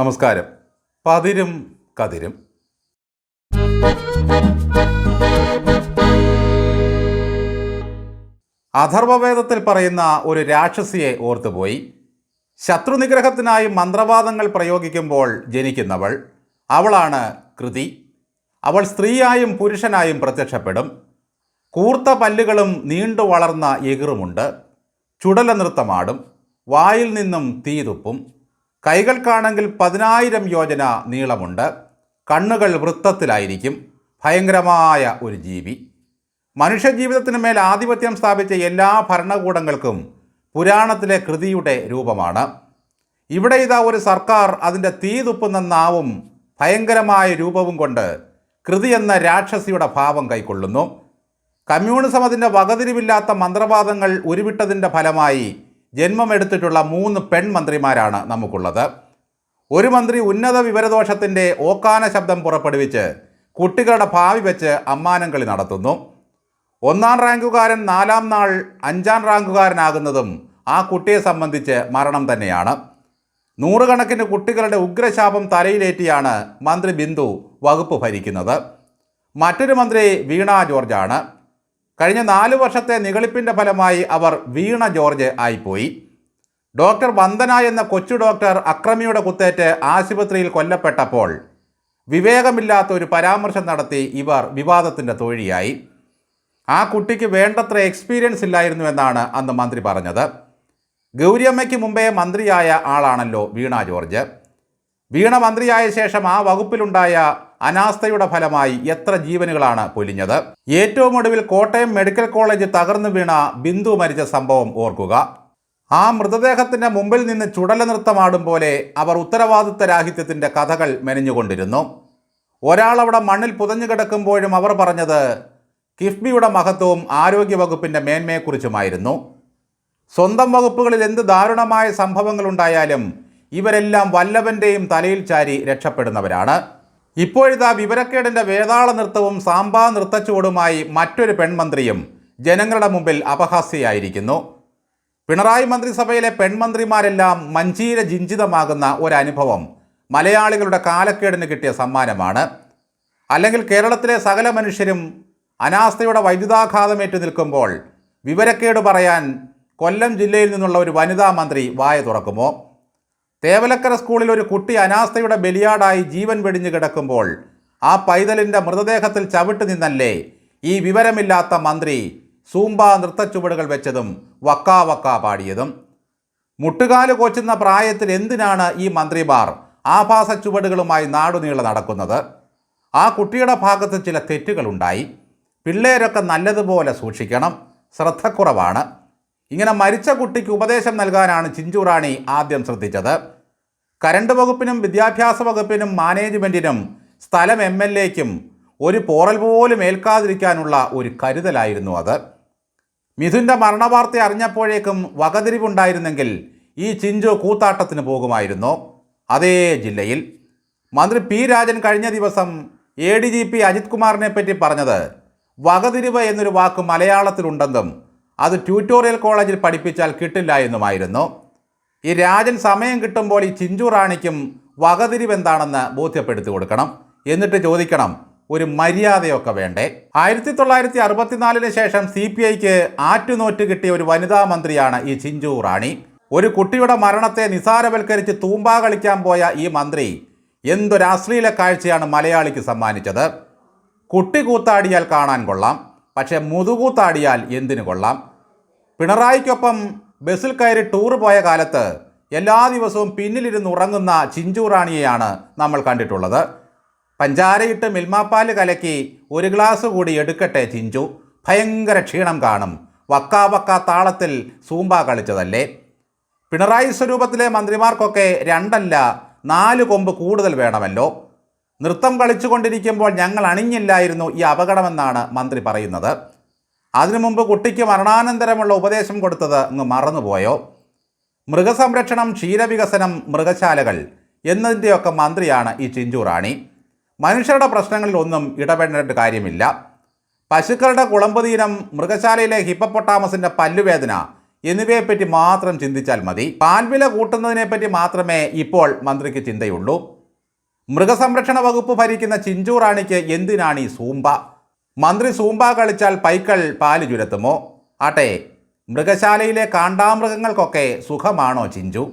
നമസ്കാരം. പതിരും കതിരും. അഥർവവേദത്തിൽ പറയുന്ന ഒരു രാക്ഷസിയെ ഓർത്തുപോയി. ശത്രുനിഗ്രഹത്തിനായി മന്ത്രവാദങ്ങൾ പ്രയോഗിക്കുമ്പോൾ ജനിക്കുന്നവൾ അവളാണ് കൃതി. അവൾ സ്ത്രീയായും പുരുഷനായും പ്രത്യക്ഷപ്പെടും. കൂർത്ത പല്ലുകളും നീണ്ടു വളർന്ന എകിറുമുണ്ട്. ചുടല നൃത്തമാടും. വായിൽ നിന്നും തീതുപ്പും കൈകൾക്കാണെങ്കിൽ പതിനായിരം യോജന നീളമുണ്ട്. കണ്ണുകൾ വൃത്തത്തിലായിരിക്കും. ഭയങ്കരമായ ഒരു ജീവി. മനുഷ്യജീവിതത്തിന് മേൽ ആധിപത്യം സ്ഥാപിച്ച എല്ലാ ഭരണകൂടങ്ങൾക്കും പുരാണത്തിലെ കൃതിയുടെ രൂപമാണ്. ഇവിടെ ഇതാ ഒരു സർക്കാർ അതിന്റെ തീ തുപ്പുന്ന നാവും ഭയങ്കരമായ രൂപവും കൊണ്ട് കൃതി എന്ന രാക്ഷസിയുടെ ഭാവം കൈക്കൊള്ളുന്നു. കമ്മ്യൂണിസം അതിന്റെ വകതിരിവില്ലാത്ത മന്ത്രവാദങ്ങൾ ഉരുവിട്ടതിന്റെ ഫലമായി ജന്മമെടുത്തിട്ടുള്ള മൂന്ന് പെൺമന്ത്രിമാരാണ് നമുക്കുള്ളത്. ഒരു മന്ത്രി ഉന്നത വിവരദോഷത്തിന്റെ ഓക്കാന ശബ്ദം പുറപ്പെടുവിച്ച് കുട്ടികളുടെ ഭാവി വെച്ച് അമ്മാനം കളി നടത്തുന്നു. ഒന്നാം റാങ്കുകാരൻ നാലാം നാൾ അഞ്ചാം റാങ്കുകാരനാകുന്നതും ആ കുട്ടിയെ സംബന്ധിച്ച് മരണം തന്നെയാണ്. നൂറുകണക്കിന് കുട്ടികളുടെ ഉഗ്രശാപം തലയിലേറ്റിയാണ് മന്ത്രി ബിന്ദു വകുപ്പ് ഭരിക്കുന്നത്. മറ്റൊരു മന്ത്രി വീണ ജോർജാണ്. കഴിഞ്ഞ നാലു വർഷത്തെ നികളിപ്പിന്റെ ഫലമായി അവർ വീണ ജോർജ് ആയിപ്പോയി. ഡോക്ടർ വന്ദന എന്ന കൊച്ചു ഡോക്ടർ അക്രമിയുടെ കുത്തേറ്റ് ആശുപത്രിയിൽ കൊല്ലപ്പെട്ടപ്പോൾ വിവേകമില്ലാത്ത ഒരു പരാമർശം നടത്തി ഇവർ വിവാദത്തിന്റെ തൊഴിയായി. ആ കുട്ടിക്ക് വേണ്ടത്ര എക്സ്പീരിയൻസ് ഇല്ലായിരുന്നു എന്നാണ് അന്ന് മന്ത്രി പറഞ്ഞത്. ഗൗരിയമ്മയ്ക്ക് മുമ്പേ മന്ത്രിയായ ആളാണല്ലോ വീണ ജോർജ്. വീണ മന്ത്രിയായ ശേഷം ആ വകുപ്പിലുണ്ടായ അനാസ്ഥയുടെ ഫലമായി എത്ര ജീവനുകളാണ് പൊലിഞ്ഞത്? ഏറ്റവും ഒടുവിൽ കോട്ടയം മെഡിക്കൽ കോളേജ് തകർന്നു വീണ ബിന്ദു മരിച്ച സംഭവം ഓർക്കുക. ആ മൃതദേഹത്തിന്റെ മുമ്പിൽ നിന്ന് ചുടല നൃത്തമാടും പോലെ അവർ ഉത്തരവാദിത്ത രാഹിത്യത്തിന്റെ കഥകൾ മെനഞ്ഞുകൊണ്ടിരുന്നു. ഒരാൾ ഒരാളവിടെ മണ്ണിൽ പുതഞ്ഞു കിടക്കുമ്പോഴും അവർ പറഞ്ഞത് കിഫ്ബിയുടെ മഹത്വവും ആരോഗ്യവകുപ്പിന്റെ മേന്മയെക്കുറിച്ചുമായിരുന്നു. സ്വന്തം വകുപ്പുകളിൽ എന്ത് ദാരുണമായ സംഭവങ്ങളുണ്ടായാലും ഇവരെല്ലാം വല്ലവന്റെയും തലയിൽ ചാരി രക്ഷപ്പെടുന്നവരാണ്. ഇപ്പോഴിതാ വിവരക്കേടിന്റെ വേതാള നൃത്തവും സാമ്പാ നൃത്തച്ചുവടുമായി മറ്റൊരു പെൺമന്ത്രിയും ജനങ്ങളുടെ മുമ്പിൽ അപഹാസ്യയായിരിക്കുന്നു. പിണറായി മന്ത്രിസഭയിലെ പെൺമന്ത്രിമാരെല്ലാം മഞ്ചീര ജിഞ്ചിതമാകുന്ന ഒരനുഭവം മലയാളികളുടെ കാലക്കേടിന് കിട്ടിയ സമ്മാനമാണ്. അല്ലെങ്കിൽ കേരളത്തിലെ സകല മനുഷ്യരും അനാസ്ഥയുടെ വൈദ്യുതാഘാതമേറ്റ് നിൽക്കുമ്പോൾ വിവരക്കേട് പറയാൻ കൊല്ലം ജില്ലയിൽ നിന്നുള്ള ഒരു വനിതാ മന്ത്രി വായ തുറക്കുമോ? തേവലക്കര സ്കൂളിൽ ഒരു കുട്ടി അനാസ്ഥയുടെ ബലിയാടായി ജീവൻ വെടിഞ്ഞു കിടക്കുമ്പോൾ ആ പൈതലിന്റെ മൃതദേഹത്തിൽ ചവിട്ട് നിന്നല്ലേ? ഈ വിവരമില്ലാത്ത മന്ത്രി സൂമ്പ നൃത്തച്ചുവടുകൾ വെച്ചതും വക്കാ വക്കാ പാടിയതും. മുട്ടുകാൽ കോച്ചുന്ന പ്രായത്തിൽ എന്തിനാണ് ഈ മന്ത്രിമാർ ആഭാസ ചുവടുകളുമായി നാടുനീളെ നടക്കുന്നത്? ആ കുട്ടിയുടെ ഭാഗത്ത് ചില തെറ്റുകളുണ്ടായി. പിള്ളേരൊക്കെ നല്ലതുപോലെ സൂക്ഷിക്കണം. ശ്രദ്ധക്കുറവാണ്. ഇങ്ങനെ മരിച്ച കുട്ടിക്ക് ഉപദേശം നൽകാനാണ് ചിഞ്ചുറാണി ആദ്യം ശ്രദ്ധിച്ചത്. കരണ്ട് വകുപ്പിനും വിദ്യാഭ്യാസ വകുപ്പിനും മാനേജ്മെന്റിനും സ്ഥലം എം എൽ എക്കും ഒരു പോറൽ പോലും ഏൽക്കാതിരിക്കാനുള്ള ഒരു കരുതലായിരുന്നു അത്. മിഥുന്റെ മരണവാർത്ത അറിഞ്ഞപ്പോഴേക്കും വകതിരിവുണ്ടായിരുന്നെങ്കിൽ ഈ ചിഞ്ചു കൂത്താട്ടത്തിന് പോകുമായിരുന്നു. അതേ ജില്ലയിൽ. മന്ത്രി പി രാജൻ കഴിഞ്ഞ ദിവസം A D G P Ajith കുമാറിനെ പറ്റി പറഞ്ഞത് വകതിരിവ് എന്നൊരു വാക്ക് മലയാളത്തിലുണ്ടെന്നും അത് ട്യൂട്ടോറിയൽ കോളേജിൽ പഠിപ്പിച്ചാൽ കിട്ടില്ല എന്നുമായിരുന്നു. ഈ രാജൻ സമയം കിട്ടുമ്പോൾ ഈ ചിഞ്ചു റാണിക്കും വകതിരിവെന്താണെന്ന് ബോധ്യപ്പെടുത്തി കൊടുക്കണം. എന്നിട്ട് ചോദിക്കണം ഒരു മര്യാദയൊക്കെ വേണ്ടേ? ആയിരത്തി തൊള്ളായിരത്തി അറുപത്തിനാലിന് ശേഷം സി പി ഐക്ക് ആറ്റുനോറ്റ് കിട്ടിയ ഒരു വനിതാ മന്ത്രിയാണ് ഈ ചിഞ്ചു റാണി. ഒരു കുട്ടിയുടെ മരണത്തെ നിസാരവൽക്കരിച്ച് തൂമ്പാ കളിക്കാൻ പോയ ഈ മന്ത്രി എന്തൊരു അശ്ലീല കാഴ്ചയാണ് മലയാളിക്ക് സമ്മാനിച്ചത്? കുട്ടി കൂത്താടിയാൽ കാണാൻ കൊള്ളാം പക്ഷേ മുതുകൂത്താടിയാൽ എന്തിനു കൊള്ളാം? പിണറായിക്കൊപ്പം ബസ്സിൽ കയറി ടൂർ പോയ കാലത്ത് എല്ലാ ദിവസവും പിന്നിലിരുന്ന് ഉറങ്ങുന്ന ചിഞ്ചു റാണിയെയാണ് നമ്മൾ കണ്ടിട്ടുള്ളത്. പഞ്ചാരയിട്ട് മിൽമാപ്പാൽ കലക്കി ഒരു ഗ്ലാസ് കൂടി എടുക്കട്ടെ ചിഞ്ചു. ഭയങ്കര ക്ഷീണം കാണും. വക്കാ വക്കാ താളത്തിൽ സൂമ്പ കളിച്ചതല്ലേ? പിണറായി സ്വരൂപത്തിലെ മന്ത്രിമാർക്കൊക്കെ രണ്ടല്ല നാല് കൊമ്പ് കൂടുതൽ വേണമല്ലോ. നൃത്തം കളിച്ചുകൊണ്ടിരിക്കുമ്പോൾ ഞങ്ങൾ അണിഞ്ഞില്ലായിരുന്നു ഈ അപകടമെന്നാണ് മന്ത്രി പറയുന്നത്. അതിനു മുമ്പ് കുട്ടിക്ക് മരണാനന്തരമുള്ള ഉപദേശം കൊടുത്തത് അങ്ങ് മറന്നുപോയോ? മൃഗസംരക്ഷണം ക്ഷീരവികസനം മൃഗശാലകൾ എന്നതിന്റെയൊക്കെ മന്ത്രിയാണ് ഈ ചിഞ്ചു റാണി. മനുഷ്യരുടെ പ്രശ്നങ്ങളിൽ ഒന്നും ഇടപെടേണ്ട കാര്യമില്ല. പശുക്കളുടെ കുളമ്പുതീനം മൃഗശാലയിലെ ഹിപ്പപ്പൊട്ടാമസിന്റെ പല്ലുവേദന എന്നിവയെപ്പറ്റി മാത്രം ചിന്തിച്ചാൽ മതി. പാൽവില കൂട്ടുന്നതിനെപ്പറ്റി മാത്രമേ ഇപ്പോൾ മന്ത്രിക്ക് ചിന്തയുള്ളൂ. മൃഗസംരക്ഷണ വകുപ്പ് ഭരിക്കുന്ന ചിഞ്ചു റാണിക്ക് എന്തിനാണ് ഈ സൂമ്പ മന്ത്രി സൂമ്പ കളിച്ചാൽ പൈക്കൾ പാൽ ചുരത്തുമോ? ആട്ടെ മൃഗശാലയിലെ കാണ്ടാമൃഗങ്ങൾക്കൊക്കെ സുഖമാണോ ചിഞ്ചു?